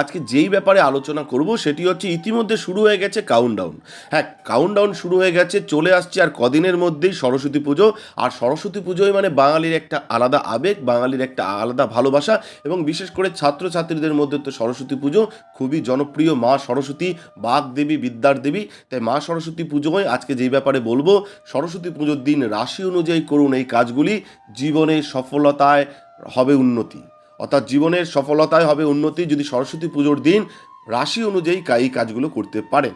আজকে যেই ব্যাপারে আলোচনা করব সেটি হচ্ছে ইতিমধ্যে শুরু হয়ে গেছে কাউন্টডাউন হ্যাঁ কাউন্টডাউন শুরু হয়ে গেছে, চলে আসছে আর কদিনের মধ্যেই সরস্বতী পুজো। আর সরস্বতী পুজোই মানে বাঙালির একটা আলাদা আবেগ, বাঙালির একটা আলাদা ভালোবাসা এবং বিশেষ করে ছাত্রছাত্রীদের মধ্যে তো সরস্বতী পুজো খুবই জনপ্রিয় মা সরস্বতী, বাঘ দেবী, বিদ্যার দেবী। তাই মা সরস্বতী পুজোয় আজকে যেই ব্যাপারে বলব, সরস্বতী পুজোর দিন রাশি অনুযায়ী করুন এই কাজগুলি। জীবনে সফলতায় হবে উন্নতি। অর্থাৎ জীবনের সফলতায় হবে উন্নতি যদি সরস্বতী পুজোর দিন রাশি অনুযায়ী এই কাজগুলো করতে পারেন।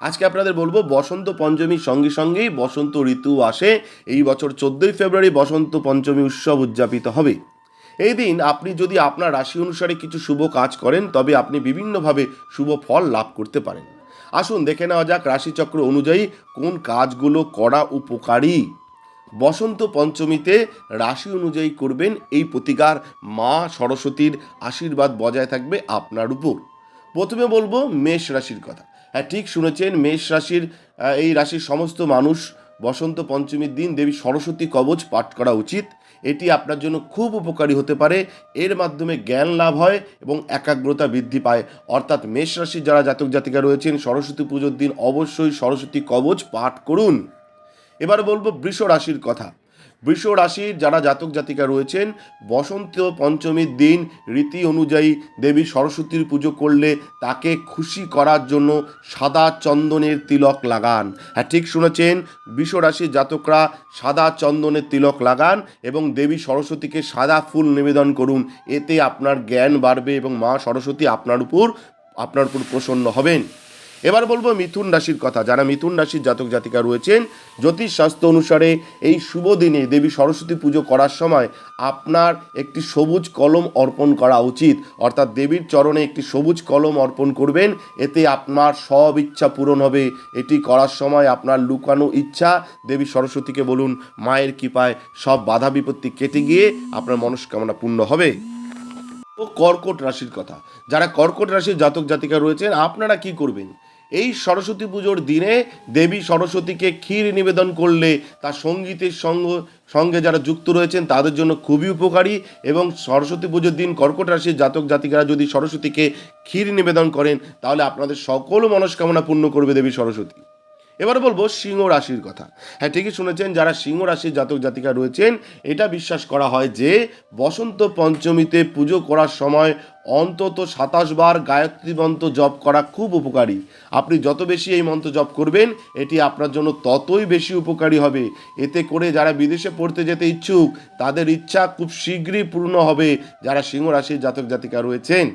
আজকে আপনাদের বলব, বসন্ত পঞ্চমীর সঙ্গে সঙ্গেই বসন্ত ঋতু আসে। এই বছর চোদ্দোই ফেব্রুয়ারি বসন্ত পঞ্চমী উৎসব উদযাপিত হবে। এই দিন আপনি যদি আপনার রাশি অনুসারে কিছু শুভ কাজ করেন, তবে আপনি বিভিন্নভাবে শুভ ফল লাভ করতে পারেন। আসুন দেখে নেওয়া যাক রাশিচক্র অনুযায়ী কোন কাজগুলো করা উপকারী। বসন্ত পঞ্চমীতে রাশি অনুযায়ী করবেন এই প্রতিকার। মা সরস্বতীর আশীর্বাদ বজায় থাকবে আপনার উপর। প্রথমে বলব মেষ রাশির কথা। হ্যাঁ ঠিক শুনেছেন, মেষ রাশির এই রাশির সমস্ত মানুষ বসন্ত পঞ্চমীর দিন দেবী সরস্বতী কবচ পাঠ করা উচিত। এটি আপনার জন্য খুব উপকারী হতে পারে। এর মাধ্যমে জ্ঞান লাভ হয় এবং একাগ্রতা বৃদ্ধি পায়। অর্থাৎ মেষ রাশির যারা জাতক জাতিকা রয়েছেন, সরস্বতী পুজোর দিন অবশ্যই সরস্বতী কবচ পাঠ করুন। এবার বলব বৃষ রাশির কথা। বৃষ রাশির যারা জাতক জাতিকা রয়েছেন, বসন্ত পঞ্চমীর দিন রীতি অনুযায়ী দেবী সরস্বতীর পুজো করলে তাকে খুশি করার জন্য সাদা চন্দনের তিলক লাগান। হ্যাঁ ঠিক শুনেছেন, বৃষ রাশির জাতকরা সাদা চন্দনের তিলক লাগান এবং দেবী সরস্বতীকে সাদা ফুল নিবেদন করুন। এতে আপনার জ্ঞান বাড়বে এবং মা সরস্বতী আপনার উপর আপনার উপর প্রসন্ন হবেন। এবার বলব মিথুন রাশির কথা। যারা মিথুন রাশির জাতক জাতিকা রয়েছেন, জ্যোতিষ শাস্ত্র অনুসারে এই শুভ দিনে দেবী সরস্বতী পুজো করার সময় আপনার একটি সবুজ কলম অর্পণ করা উচিত। অর্থাৎ দেবীর চরণে একটি সবুজ কলম অর্পণ করবেন, এতে আপনার সব ইচ্ছা পূরণ হবে। এটি করার সময় আপনার লুকানো ইচ্ছা, দেবী সরস্বতীকে বলুন, মায়ের কৃপায় সব বাধা বিপত্তি কেটে গিয়ে আপনার মনস্কামনা পূর্ণ হবে। কর্কট রাশির কথা। যারা কর্কট রাশির জাতক জাতিকা রয়েছেন, আপনারা কি করবেন? এই সরস্বতী পুজোর দিনে দেবী সরস্বতীকে ক্ষীর নিবেদন করলে তার সঙ্গীতের সঙ্গ, সঙ্গে যারা যুক্ত রয়েছেন তাদের জন্য খুবই উপকারী এবং সরস্বতী পুজোর দিন কর্কট রাশির জাতক জাতিকারা যদি সরস্বতীকে ক্ষীর নিবেদন করেন, তাহলে আপনাদের সকল মনস্কামনা পূর্ণ করবে দেবী সরস্বতী। এবার বলব সিংহ রাশির কথা। হ্যাঁ ঠিকই শুনেছেন, যারা সিংহ রাশির জাতক জাতিকা রয়েছেন, এটা বিশ্বাস করা হয় যে, বসন্ত পঞ্চমীতে পুজো করার সময় অন্তত সাতাশ বার গায়ত্রী মন্ত্র জপ করা খুব উপকারী। আপনি যত বেশি এই মন্ত্র জপ করবেন, এটি আপনার জন্য ততই বেশি উপকারী হবে। এতে করে যারা বিদেশে পড়তে যেতে ইচ্ছুক, তাদের ইচ্ছা খুব শীঘ্রই পূর্ণ হবে, যারা সিংহ রাশির জাতক জাতিকা রয়েছেন।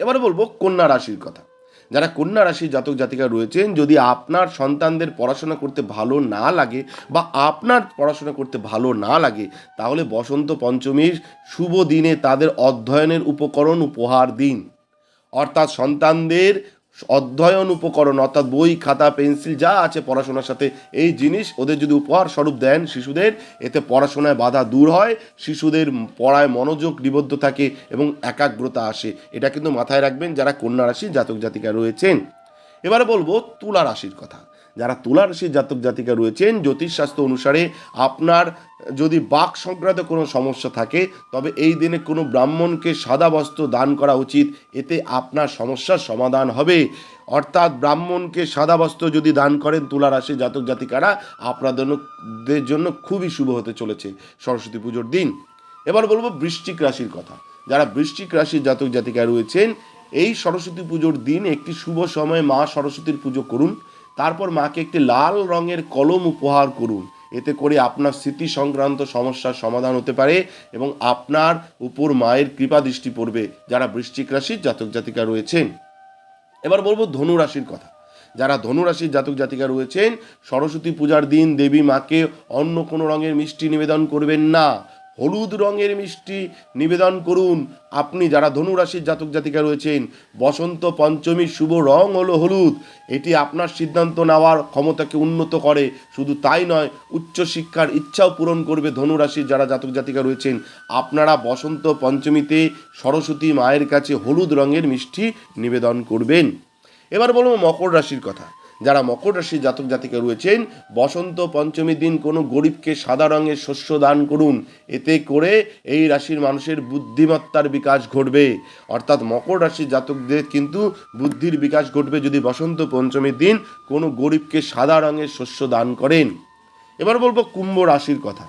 এবার বলব কন্যা রাশির কথা। যারা কন্যা রাশির জাতক জাতিকা রয়েছেন, যদি আপনার সন্তানদের পড়াশোনা করতে ভালো না লাগে বা আপনার পড়াশোনা করতে ভালো না লাগে, তাহলে বসন্ত পঞ্চমীর শুভ দিনে তাদের অধ্যয়নের উপকরণ উপহার দিন। অর্থাৎ সন্তানদের অধ্যয়ন উপকরণ, অর্থাৎ বই, খাতা, পেন্সিল, যা আছে পড়াশোনার সাথে। এই জিনিস ওদের যদি উপহার স্বরূপ দেন শিশুদের, এতে পড়াশোনায় বাধা দূর হয়, শিশুদের পড়ায় মনোযোগ নিবদ্ধ থাকে এবং একাগ্রতা আসে। এটা কিন্তু মাথায় রাখবেন যারা কন্যা রাশির জাতক জাতিকা রয়েছেন। এবারে বলব তুলা রাশির কথা। যারা তুলা রাশির জাতক জাতিকা রয়েছেন জ্যোতিষশাস্ত্র অনুসারে আপনার যদি বাক সংক্রান্ত কোনো সমস্যা থাকে, তবে এই দিনে কোনো ব্রাহ্মণকে সাদা বস্ত্র দান করা উচিত, এতে আপনার সমস্যার সমাধান হবে। অর্থাৎ ব্রাহ্মণকে সাদা বস্ত্র যদি দান করেন তুলা রাশির জাতক জাতিকারা আপনাদের জন্য খুবই শুভ হতে চলেছে সরস্বতী পুজোর দিন। এবার বলব বৃশ্চিক রাশির কথা। যারা বৃশ্চিক রাশির জাতক জাতিকা রয়েছেন, এই সরস্বতী পুজোর দিন একটি শুভ সময়ে মা সরস্বতীর পুজো করুন। তারপর মাকে একটি লাল রঙের কলম উপহার করুন। এতে করে আপনার স্মৃতি সংক্রান্ত সমস্যার সমাধান হতে পারে এবং আপনার উপর মায়ের কৃপা দৃষ্টি পড়বে। যারা বৃশ্চিক রাশির জাতক জাতিকা রয়েছেন। এবার বলব ধনু রাশির কথা। যারা ধনু রাশির জাতক জাতিকা রয়েছেন, সরস্বতী পূজার দিন দেবী মাকে অন্য কোনো রঙের মিষ্টি নিবেদন করবেন না। হলুদ রঙের মিষ্টি নিবেদন করুন। আপনি যারা ধনুরাশির জাতক জাতিকা রয়েছেন, বসন্ত পঞ্চমীর শুভ রং হলো হলুদ। এটি আপনার সিদ্ধান্ত নেওয়ার ক্ষমতাকে উন্নত করে। শুধু তাই নয়, উচ্চশিক্ষার ইচ্ছাও পূরণ করবে ধনুরাশির যারা জাতক জাতিকা রয়েছেন। আপনারা বসন্ত পঞ্চমীতে সরস্বতী মায়ের কাছে হলুদ রঙের মিষ্টি নিবেদন করবেন। এবার বলব মকর রাশির কথা। যারা মকর রাশির জাতক জাতিকা রয়েছেন, বসন্ত পঞ্চমীর দিন কোনো গরিবকে সাদা রঙের শস্য দান করুন। এতে করে এই রাশির মানুষের বুদ্ধিমত্তার বিকাশ ঘটবে। অর্থাৎ মকর রাশির জাতকদের কিন্তু বুদ্ধির বিকাশ ঘটবে যদি বসন্ত পঞ্চমীর দিন কোনো গরিবকে সাদা রঙের শস্য দান করেন। এবার বলব কুম্ভ রাশির কথা।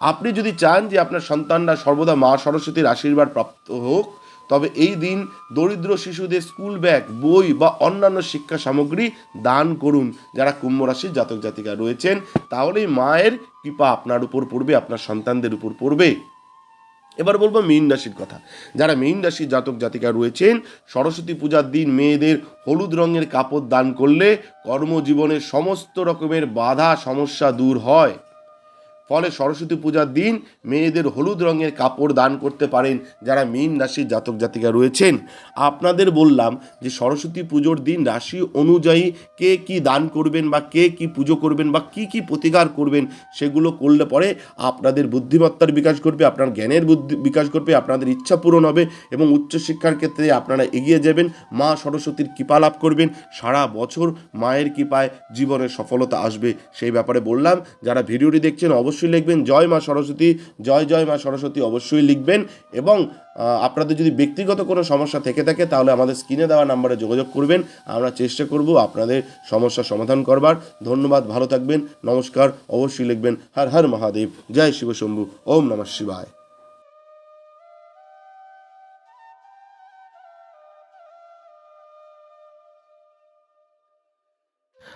আপনি যদি চান যে আপনার সন্তানরা সর্বদা মা সরস্বতীর আশীর্বাদ প্রাপ্ত হোক তবে এই দিন দরিদ্র শিশুদের স্কুল ব্যাগ, বই বা অন্যান্য শিক্ষা সামগ্রী দান করুন। যারা কুম্ভ রাশির জাতক জাতিকা রয়েছেন, তাহলেই মায়ের কৃপা আপনার উপর পড়বে, আপনার সন্তানদের উপর পড়বে। এবার বলব মীন রাশির কথা। যারা মীন রাশির জাতক জাতিকা রয়েছেন, সরস্বতী পূজার দিন মেয়েদের হলুদ রঙের কাপড় দান করলে কর্মজীবনের সমস্ত রকমের বাধা, সমস্যা দূর হয়। ফলে সরস্বতী পূজার দিন মেয়েদের হলুদ রঙের কাপড় দান করতে পারেন যারা মীন রাশির জাতক জাতিকা রয়েছেন। আপনাদের বললাম যে সরস্বতী পুজোর দিন রাশি অনুযায়ী কে কি দান করবেন বা কে কি পুজো করবেন বা কি কি প্রতিকার করবেন সেগুলো করলে পরে আপনাদের বুদ্ধিমত্তার বিকাশ ঘটবে, আপনার জ্ঞানের বুদ্ধি বিকাশ ঘটবে, আপনাদের ইচ্ছা পূরণ হবে এবং উচ্চশিক্ষার ক্ষেত্রে আপনারা এগিয়ে যাবেন। মা সরস্বতীর কৃপা লাভ করবেন। সারা বছর মায়ের কৃপায় জীবনের সফলতা আসবে। সেই ব্যাপারে বললাম, যারা ভিডিওটি দেখছেন অবশ্যই লিখবেন। জয় মা সরস্বতী, জয় জয় মা সরস্বতী অবশ্যই লিখবেন এবং আপনাদের যদি ব্যক্তিগত কোনো সমস্যা থেকে থাকে তাহলে আমাদের স্ক্রিনে দেওয়া নাম্বারে যোগাযোগ করবেন। আমরা চেষ্টা করব আপনাদের সমস্যা সমাধান করবার। ধন্যবাদ, ভালো থাকবেন, নমস্কার, অবশ্যই লিখবেন। হর হর মহাদেব, জয় শিবশম্ভু ওম নমঃ শিবায়।